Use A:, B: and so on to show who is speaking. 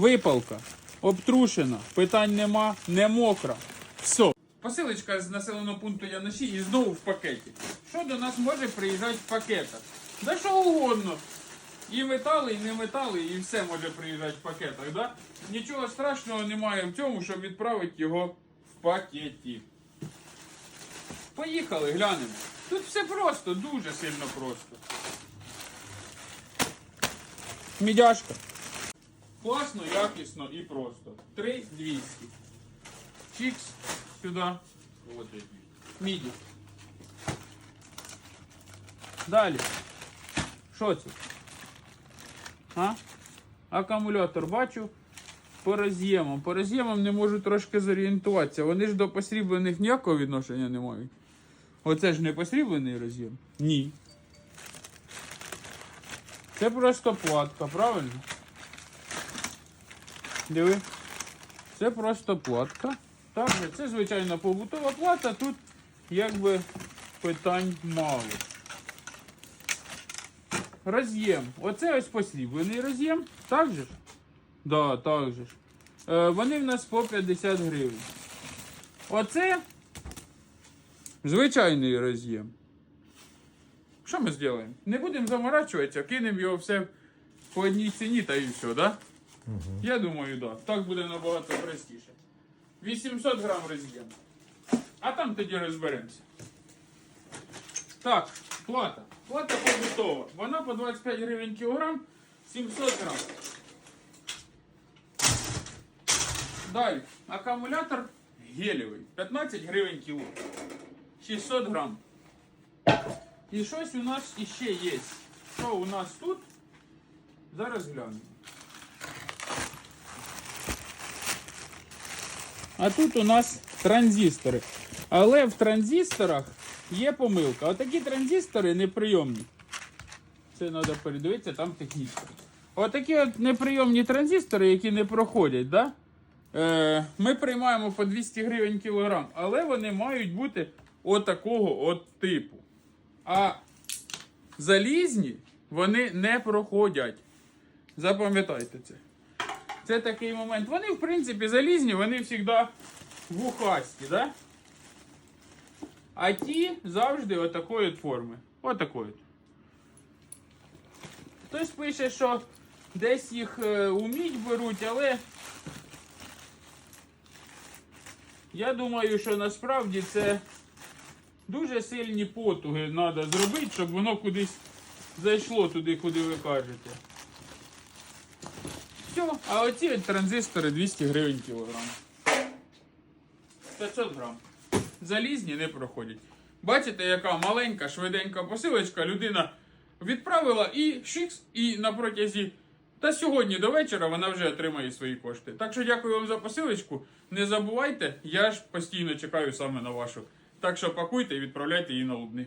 A: Випалка. Обтрушена. Питань нема, не мокра. Все. Посилочка з населеного пункту Яноші і знову в пакеті. Що до нас може приїжджати в пакетах? Да що угодно. І метали, і не метали, і все може приїжджати в пакетах. Да? Нічого страшного немає в цьому, щоб відправити його в пакеті. Поїхали, глянемо. Тут все просто, дуже сильно просто. Мідяшка. Класно, якісно і просто. 3200. Чікс сюди. Міді. Далі. Що це? А? Акумулятор бачу по роз'ємам. По роз'ємам не можу трошки зорієнтуватися. Вони ж до посріблених ніякого відношення не мають. Оце ж не посріблений роз'єм? Ні. Це просто платка, правильно? Диви. Це просто платка. Так, це звичайна побутова плата, тут якби питань мало. Роз'єм. Оце ось посріблений роз'єм. Так же ж? Да, так же. Е, вони в нас по 50 гривень. Оце звичайний роз'єм. Що ми зробимо? Не будемо заморачуватися, кинемо його все по одній ціні та і все, да? Я думаю, так. Да. Так буде набагато простіше. 800 грам роз'єм. А там тоді розберемося. Так, плата. Плата побутова. Вона по 25 гривень кілограм, 700 грам. Далі. Акумулятор гелєвий. 15 гривень кіло. 600 грам. І щось у нас іще є. Що у нас тут? Зараз глянемо. А тут у нас транзистори. Але в транзисторах є помилка. Отакі транзистори неприйомні. Це треба передивитися, там технічно. Отакі от неприйомні транзистори, які не проходять, да? е, ми приймаємо по 200 гривень кілограм, але вони мають бути отакого от типу. А залізні вони не проходять. Запам'ятайте це. Це такий момент. Вони, в принципі, залізні, вони завжди вухасті, да? А ті завжди отакої от форми. Отакої. от. Хтось пише, що десь їх е, у мідь беруть, але я думаю, що насправді це дуже сильні потуги треба зробити, щоб воно кудись зайшло туди, куди ви кажете. Все, а оці от транзистори 200 гривень кілограм. 500 грам. Залізні не проходять. Бачите, яка маленька, швиденька посилочка, людина відправила і шикс, і на протязі. Та сьогодні до вечора вона вже отримає свої кошти. Так що дякую вам за посилочку. Не забувайте, я ж постійно чекаю саме на вашу. Так що пакуйте і відправляйте її на Лубни.